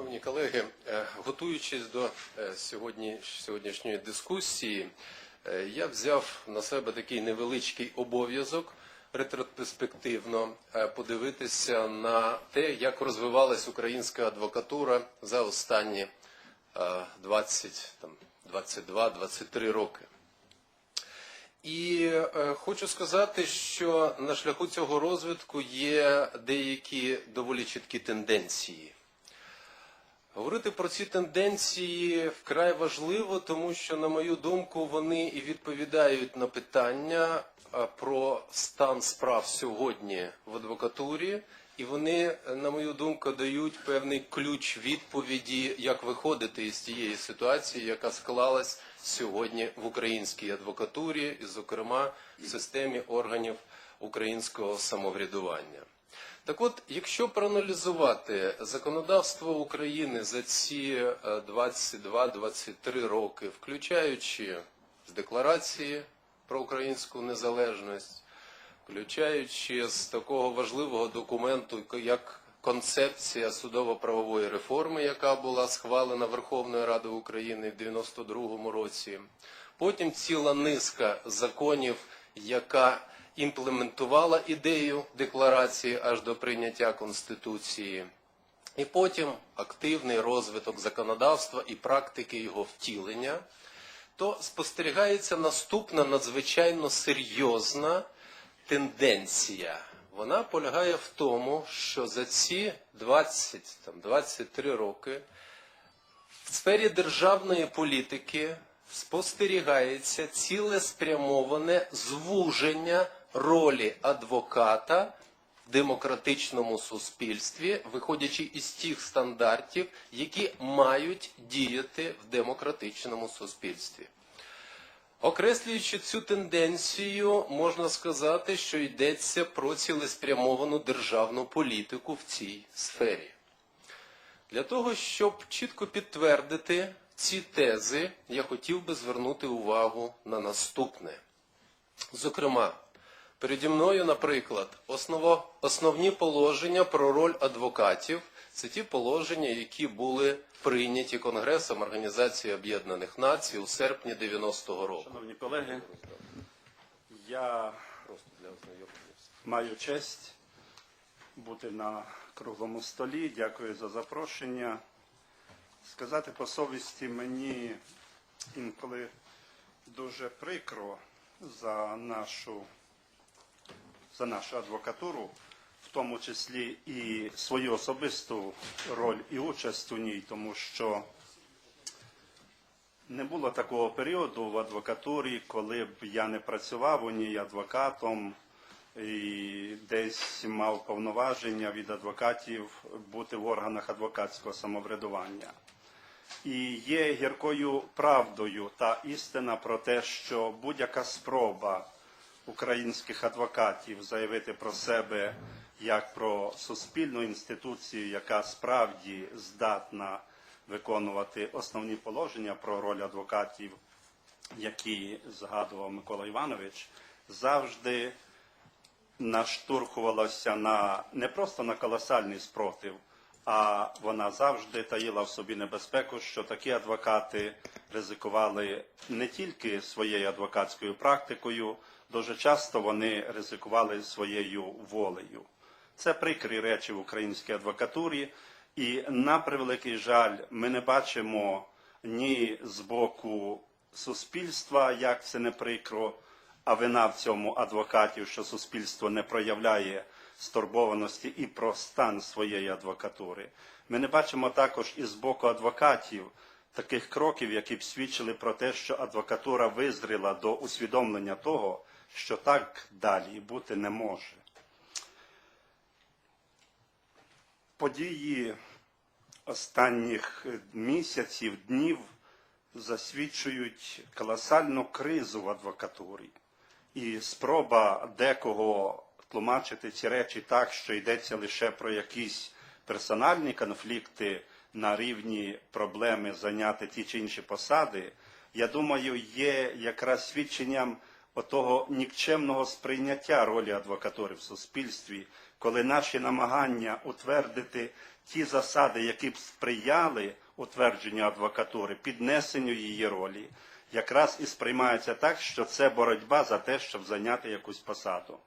Шановні колеги, е, готуючись до е, сьогодні, сьогоднішньої дискусії, е, я взяв на себе такий невеличкий обов'язок ретроспективно подивитися на те, як розвивалась українська адвокатура за останні е, 20, там, 22-23 роки. І хочу сказати, що на шляху цього розвитку є деякі доволі чіткі тенденції. Говорити про ці тенденції вкрай важливо, тому що, на мою думку, вони і відповідають на питання про стан справ сьогодні в адвокатурі, і вони, на мою думку, дають певний ключ відповіді, як виходити із тієї ситуації, яка склалась сьогодні в українській адвокатурі, і, зокрема, в системі органів українського самоврядування. Так от, якщо проаналізувати законодавство України за ці е, 22-23 роки, включаючи з декларації про українську незалежність, включаючи з такого важливого документу, як концепція судово-правової реформи, яка була схвалена Верховною Радою України в 92-му році, потім ціла низка законів, яка імплементувала ідею декларації аж до прийняття Конституції. І потім активний розвиток законодавства і практики його втілення, то спостерігається наступна надзвичайно серйозна тенденція. Вона полягає в тому, що за ці 20, там, 23 роки в сфері державної політики спостерігається цілеспрямоване звуження ролі адвоката в демократичному суспільстві, виходячи із тих стандартів, які мають діяти в демократичному суспільстві. Окреслюючи цю тенденцію, можна сказати, що йдеться про цілеспрямовану державну політику в цій сфері. Для того, щоб чітко підтвердити ці тези, я хотів би звернути увагу на наступне. Зокрема, переді мною, наприклад, осново, основні положення про роль адвокатів це ті положення, які були прийняті Конгресом Організації Об'єднаних Націй у серпні 90-го року. Шановні колеги, я маю честь бути на круглому столі. Дякую за запрошення. Сказати по совісті мені інколи дуже прикро за нашу, за нашу адвокатуру, в тому числі і свою особисту роль і участь у ній, тому що не було такого періоду в адвокатурі, коли б я не працював у ній адвокатом і десь мав повноваження від адвокатів бути в органах адвокатського самоврядування. І є гіркою правдою та істина про те, що будь-яка спроба українських адвокатів заявити про себе як про суспільну інституцію, яка справді здатна виконувати основні положення про роль адвокатів, які згадував Микола Іванович, завжди наштурхувалася на не просто на колосальний спротив, а вона завжди таїла в собі небезпеку, що такі адвокати ризикували не тільки своєю адвокатською практикою, дуже часто вони ризикували своєю волею. Це прикрі речі в українській адвокатурі, і на превеликий жаль, ми не бачимо ні з боку суспільства, як це не прикро, а вина в цьому адвокатів, що суспільство не проявляє стурбованості і про стан своєї адвокатури. Ми не бачимо також і з боку адвокатів таких кроків, які б свідчили про те, що адвокатура визріла до усвідомлення того, що так далі бути не може. Події останніх місяців, днів засвідчують колосальну кризу в адвокатурі. І спроба декого тлумачити ці речі так, що йдеться лише про якісь персональні конфлікти на рівні проблеми зайняти ті чи інші посади, я думаю, є якраз свідченням отого нікчемного сприйняття ролі адвокатури в суспільстві, коли наші намагання утвердити ті засади, які б сприяли утвердженню адвокатури, піднесенню її ролі, якраз і сприймається так, що це боротьба за те, щоб зайняти якусь посаду.